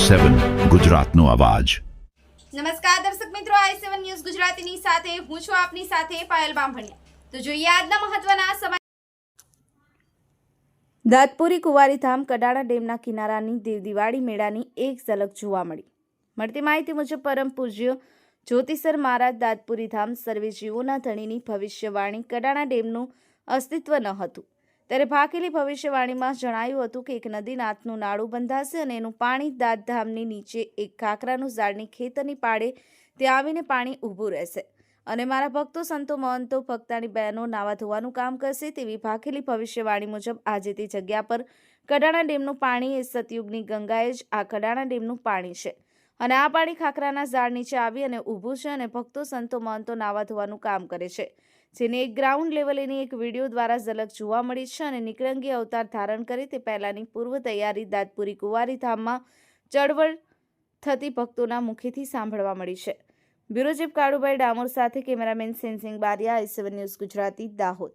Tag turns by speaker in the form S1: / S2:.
S1: સેવન ગુજરાતનો અવાજ.
S2: નમસ્કાર દર્શક મિત્રો આઈ સેવન ન્યૂઝ ગુજરાતીની સાથે હું છું આપની સાથે પાયલ બામભણિયા. તો જોઈએ આજના મહત્વના સમાચાર. દાતપુરી કુંવારી ધામ કડાણા ડેમના કિનારાની દેવ દિવાળી મેળાની એક ઝલક જોવા મળી. મળતી માહિતી મુજબ પરમ પૂજ્ય જ્યોતિસર મહારાજ દાતપુરી ધામ સર્વે જીવોના ધણીની ભવિષ્યવાણી કડાણા ડેમનું અસ્તિત્વ ન હતું. ત્યારે ભાકેલી ભવિષ્યવાણીમાં જણાયું હતું કે એક નદી નાથનું નાળું બંધાશે અને એનું પાણી દાદધામની નીચે એક કાંકરાનું ઝાડની ખેતરની પાડે ત્યાં આવીને પાણી ઊભું રહેશે. અને મારા ભક્તો, સંતો, મહંતો, ભક્તાની બહેનો નાવા ધોવાનું કામ કરશે તેવી ભાખેલી ભવિષ્યવાણી મુજબ આજે તે જગ્યા પર કડાણા ડેમનું પાણી એ સતયુગની ગંગાએ જ આ કડાણા ડેમનું પાણી છે. અને આ પાણી ખાખરાના ઝાડ નીચે આવી અને ઊભું છે અને ભક્તો, સંતો, મહંતો નાવા ધોવાનું કામ કરે છે. જેની એક ગ્રાઉન્ડ લેવલેની એક વીડિયો દ્વારા ઝલક જોવા મળી છે અને નિકરંગી અવતાર ધારણ કરી તે પહેલાંની પૂર્વ તૈયારી દાદપુરી કુંવારી ધામમાં ચળવળ થતી ભક્તોના મુખેથી સાંભળવા મળી છે. બ્યુરો ચીફ કાળુભાઈ ડામોર સાથે cameraman Sensingh Bariya I news Gujarati, Dahod.